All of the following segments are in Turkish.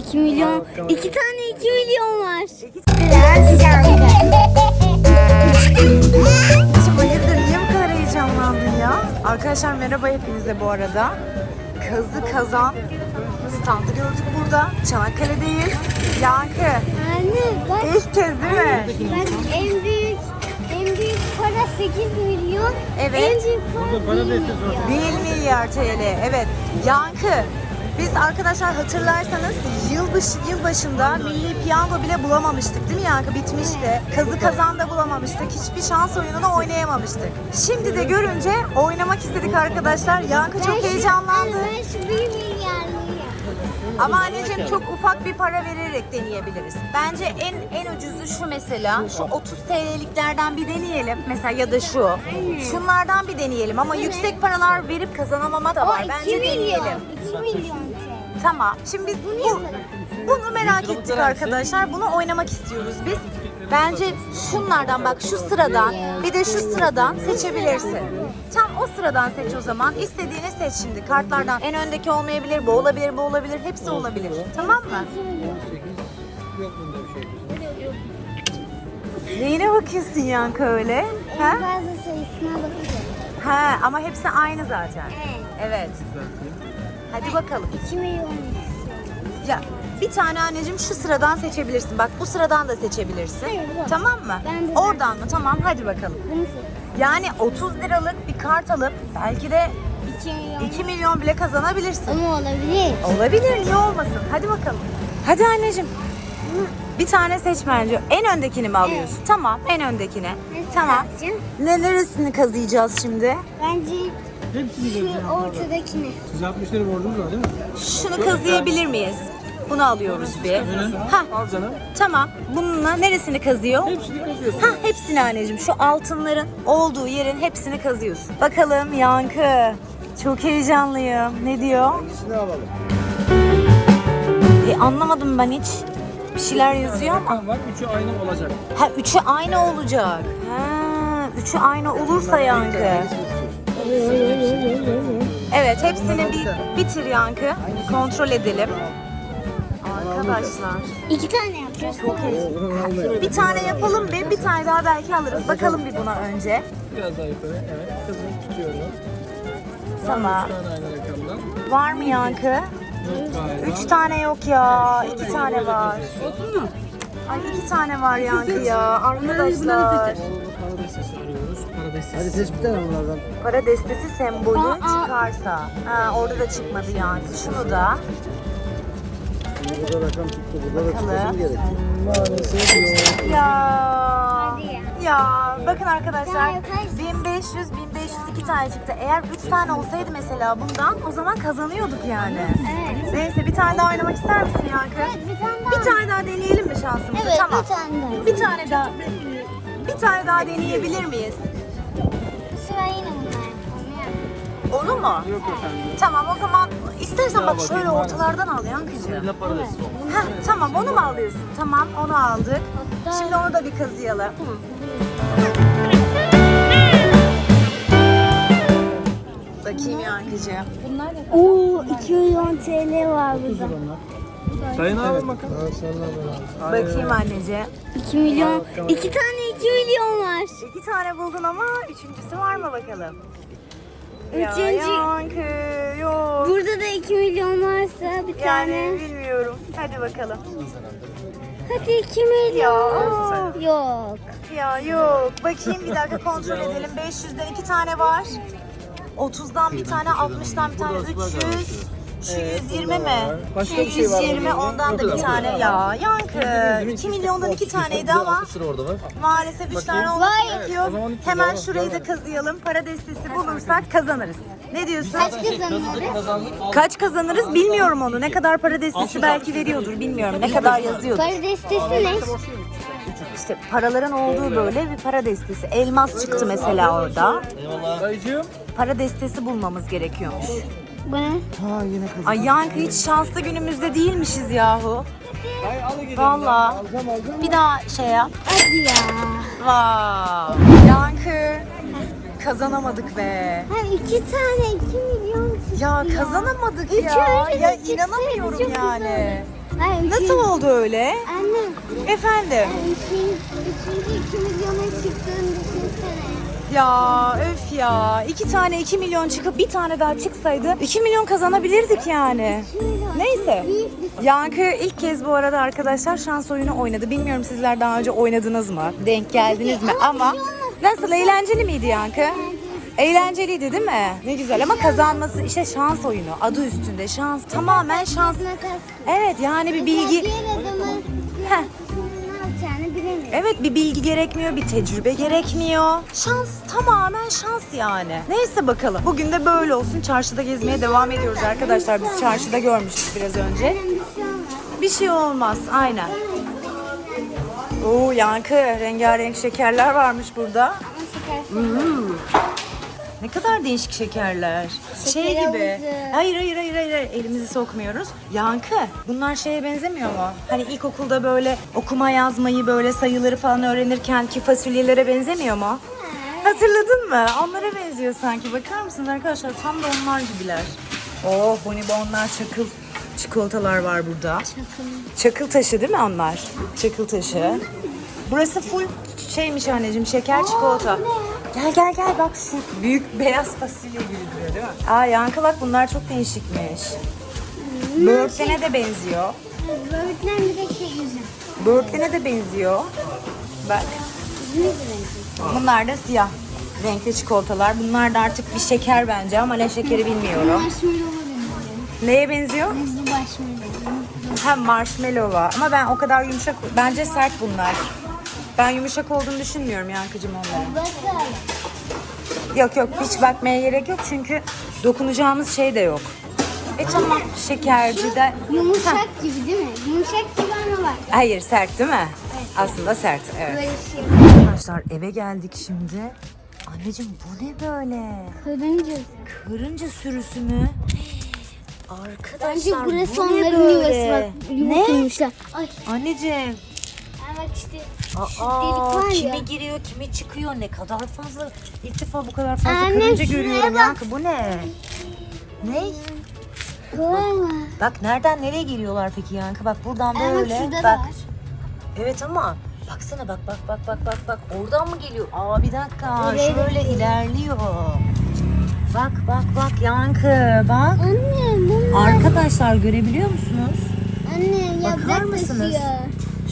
2 milyon. 2 tane 2 milyon var. Şimdi hayırdır niye bu kadar heyecanlandın ya? Arkadaşlar merhaba hepinize bu arada. Kazı Kazan standı gördük burada. Çanakkale'deyiz. Yankı Anne bak, ilk kez değil mi? bak en büyük en büyük para 8 milyon. Evet. En büyük para 1 milyon. 1 milyar TL. Evet. Yankı. Biz arkadaşlar hatırlarsanız yılbaşı yılbaşında milli piyango bile bulamamıştık değil mi Yankı? Bitmişti. Kazı kazan da bulamamıştık. Hiçbir şans oyununu oynayamamıştık. Şimdi de görünce oynamak istedik arkadaşlar. Yankı çok heyecanlandı. Ben şu 1 milyarlıyım. Ama anneciğim çok ufak bir para vererek deneyebiliriz. Bence en en ucuzu şu mesela. Şu 30 TL'liklerden bir deneyelim. Mesela ya da şu. Şunlardan bir deneyelim ama yüksek paralar verip kazanamama da var. 2 Bence milyon. deneyelim. 2 milyon TL. Tamam. Şimdi biz bu, bunu merak ettik arkadaşlar. Bunu oynamak istiyoruz biz. Bence şunlardan bak şu sıradan bir de şu sıradan seçebilirsin. Tam o sıradan seç o zaman. İstediğini seç şimdi. Kartlardan en öndeki olmayabilir, bu olabilir, bu olabilir. Hepsi olabilir. Tamam mı? Neyine bakıyorsun Yankı öyle? En Ha? fazla sayısına bakacağım. Ha ama hepsi aynı zaten. Evet. Evet. Hadi bakalım. 2 milyon istiyorum. Ya bir tane anneciğim şu sıradan seçebilirsin. Bak bu sıradan da seçebilirsin. Hayır, bu. Tamam mı? Ben de- Oradan mı? Tamam hadi bakalım. Bunu seç. Yani 30 liralık bir kart alıp belki de 2 milyon. 2 milyon bile kazanabilirsin. Ama olabilir. Olabilir niye olmasın? Hadi bakalım. Hadi anneciğim. Bir tane seç bence. En öndekini mi alıyorsun? Tamam en öndekini. Nasıl Tamam. Ne neresini kazıyacağız şimdi? Bence Hepsini şu ortadakini. Siz 60 lira borcunuz var değil mi? Şunu kazıyabilir miyiz? Bunu alıyoruz bir. Ha Al canım. tamam. Bununla neresini kazıyor? Hepsini kazıyorsun. Ha hepsini anneciğim. Şu altınların olduğu yerin hepsini kazıyorsun. Bakalım Yankı. Çok heyecanlıyım. Ne diyor? Hangisini alalım? E, anlamadım ben hiç. Bir şeyler yazıyor ama. Var. Üçü aynı olacak. Ha üçü aynı olacak. Ha üçü aynı olursa Yankı. Evet hepsini bir bitir Yankı. Kontrol edelim. Arkadaşlar. İki tane yapacağız. Çok heyecanlı. Bir tane yapalım bir, bir tane daha belki alırız. Bakalım bir buna önce. Biraz daha yukarı. Evet. Kızını tutuyorum. Tamam. Var mı Yankı? Üç tane yok ya. iki tane var. Ay iki tane var Yankı ya. Arkadaşlar. Hadi seç bir tane bunlardan. Para destesi sembolü Aa. çıkarsa. Ha, orada da çıkmadı Yankı. Şunu da. Burada rakam çıktı. Burada da çıkması gerek. Maalesef yok. Ya. Hadi ya. Ya bakın arkadaşlar Ya, kaç? 1500 1502 tane çıktı. Eğer 3 tane olsaydı mesela bundan o zaman kazanıyorduk yani. Evet. Neyse bir tane daha oynamak ister misin Yankı? Evet bir tane daha. Bir tane daha deneyelim mi şansımızı? Evet tamam. bir tane daha. Bir tane daha. Bir tane daha deneyebilir miyiz? Sıra yine bunlar. Onu mu? Yok efendim. Tamam o zaman istersen bak şöyle ortalardan al Yankıcığım. Heh, tamam onu mu alıyorsun? Tamam onu aldık. Şimdi onu da bir kazıyalım. Bakayım Yankıcığım. Oo 2 milyon TL var burada. Sayın abi bakalım. Bakayım anneciğim. 2 milyon. 2 tane 2 milyon var. İki tane buldun ama üçüncüsü var mı bakalım? Ya Üçüncü- Yankı yok. Burada da 2 milyon varsa bir tane. Yani bilmiyorum. Hadi bakalım. Hadi 2 milyon. Ya. Yok. Ya yok. Bakayım bir dakika kontrol edelim. 500'den iki tane var. 30'dan bir tane, 60'dan bir tane, 300. Şu 120 mi? Başka Şu bir şey var mı? 120 ondan da bir tane. Ya yankı. 2 milyondan iki taneydi ama orada var. maalesef 3 tane olması Vay. gerekiyor. Zaman Hemen şurayı da kazıyalım. Para destesi bulursak kazanırız. Ne diyorsun? Kaç kazanırız? Kaç kazanırız bilmiyorum onu. Ne kadar para destesi belki veriyordur bilmiyorum. Ne kadar yazıyordur. Para destesi ne? İşte paraların olduğu böyle bir para destesi. Elmas çıktı mesela orada. Dayıcığım. Para destesi bulmamız gerekiyormuş. Bu ne? Ha yine kazan. Ay Yankı hiç şanslı günümüzde değilmişiz yahu. Ay alı gidelim. Valla. Alacağım alacağım. Bir daha şey yap. Hadi ya. Vav. Yankı. Kazanamadık be. Ha 2 tane 2 milyon çıktı Ya kazanamadık Üç ya. öyle Ya çıksaydı inanamıyorum çok yani. Hayır, Nasıl üçüncü- oldu öyle? Anne. Efendim? Üçün, üçüncü iki milyona çıktığını düşünsene. Ya öf ya. iki tane 2 milyon çıkıp bir tane daha çıksaydı 2 milyon kazanabilirdik yani. Neyse. Yankı ilk kez bu arada arkadaşlar şans oyunu oynadı. Bilmiyorum sizler daha önce oynadınız mı? Denk geldiniz mi? Ama nasıl eğlenceli miydi Yankı? Eğlenceliydi değil mi? Ne güzel ama kazanması işte şans oyunu. Adı üstünde şans. Tamamen şans. Evet yani bir bilgi. Heh. Evet bir bilgi gerekmiyor, bir tecrübe gerekmiyor. Şans tamamen şans yani. Neyse bakalım. Bugün de böyle olsun. Çarşıda gezmeye devam ediyoruz arkadaşlar. Biz çarşıda görmüştük biraz önce. Bir şey olmaz. Aynen. Oo yankı rengarenk şekerler varmış burada. Şekersiz. Ne kadar değişik şekerler. Şey gibi. havuzu. Hayır hayır hayır hayır hayır. elimizi sokmuyoruz. Yankı. Bunlar şeye benzemiyor mu? Hani ilkokulda böyle okuma yazmayı böyle sayıları falan öğrenirken ki fasulyelere benzemiyor mu? Hatırladın mı? Onlara benziyor sanki. Bakar mısınız arkadaşlar? Tam da onlar gibiler. Oh bonibonlar çakıl çikolatalar var burada. Çakıl taşı değil mi onlar? Çakıl taşı. Burası full şeymiş anneciğim şeker çikolata. Gel gel gel bak şu büyük beyaz fasulye gibi duruyor değil mi? Aa yankı bak bunlar çok değişikmiş. Böğürtlene de benziyor. Böğürtlen bir de şey yüzüm. Böğürtlene de benziyor. Bak bunlar da siyah renkli çikolatalar. Bunlar da artık bir şeker bence ama ne şekeri bilmiyorum. Marshmallow'a benziyor. Neye benziyor? Hızlı marshmallow. Hem marshmallow'a ama ben o kadar yumuşak, bence sert bunlar. Ben yumuşak olduğunu düşünmüyorum yankıcım onların. Bakalım. Yok yok hiç bakmaya gerek yok çünkü dokunacağımız şey de yok. E tamam şekerci de... Yumuşak gibi değil mi? Yumuşak gibi ama var. Hayır sert değil mi? Aslında sert evet. Böyle şey. Arkadaşlar eve geldik şimdi. Anneciğim bu ne böyle? Kırınca. Karınca sürüsü mü? Arkadaşlar Bence burası bu ne onların böyle? yuvası bak. Ne? Ay. Anneciğim. Bak işte. Aa, delik var ya. kimi giriyor, kimi çıkıyor, ne kadar fazla. İlk defa bu kadar fazla Anne, karınca şuraya görüyorum bak. Yankı. Bu ne? Ne? Koala. Bak nereden nereye geliyorlar peki Yankı? Bak buradan böyle. şurada da bak. var. Evet ama baksana bak bak bak bak bak bak. Oradan mı geliyor? Aa bir dakika. Da Şöyle ilerliyor. Bak bak bak Yankı bak. Anne bunlar. Arkadaşlar görebiliyor musunuz? Anne Bakar yaprak mısınız? taşıyor.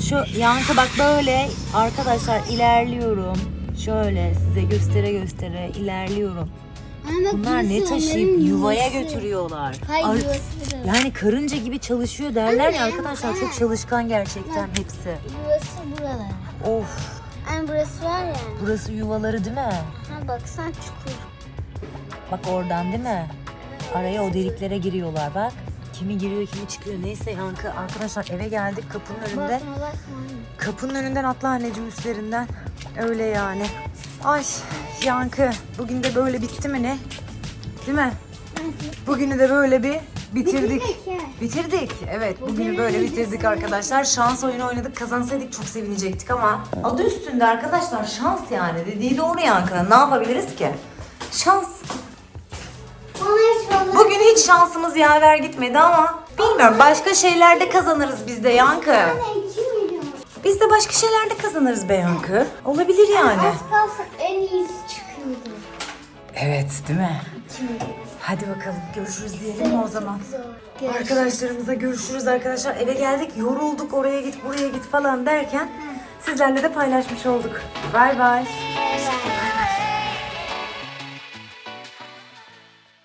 Şu Yankı bak böyle arkadaşlar ilerliyorum. Şöyle size göstere göstere ilerliyorum. Bunlar ne burası taşıyıp yuvaya götürüyorlar. Hayır Ar- yuvası burası. yani karınca gibi çalışıyor derler ya Anne, arkadaşlar çok çalışkan gerçekten hepsi. Yuvası buralar. Of Anne burası var ya. burası yuvaları değil mi? Ha baksana çukur. Bak oradan değil mi? Araya o deliklere giriyorlar bak. Kimi giriyor kimi çıkıyor neyse yankı. Arkadaşlar eve geldik kapının önünde. Basma basma anne. Kapının önünden atla anneciğim üstlerinden. Öyle yani. Ay yankı bugün de böyle bitti mi ne? Değil mi? Bugünü de böyle bir bitirdik. Bitirdik. Evet bugünü böyle bitirdik arkadaşlar. Şans oyunu oynadık. Kazansaydık çok sevinecektik ama adı üstünde arkadaşlar şans yani. Dediği doğru yankı. Ne yapabiliriz ki? Şans. Hiç şansımız yaver gitmedi ama bilmiyorum başka şeylerde kazanırız biz de yankı. Anne 2 milyon. Biz de başka şeylerde kazanırız be yankı. Olabilir yani. Az kalsın en iyisi çıkıyordu. Evet değil mi? 2 milyon. Hadi bakalım görüşürüz diyelim mi o zaman? Zor. Arkadaşlarımıza görüşürüz arkadaşlar. Eve geldik yorulduk oraya git buraya git falan derken sizlerle de paylaşmış olduk. Bay bay. Görüşürüz.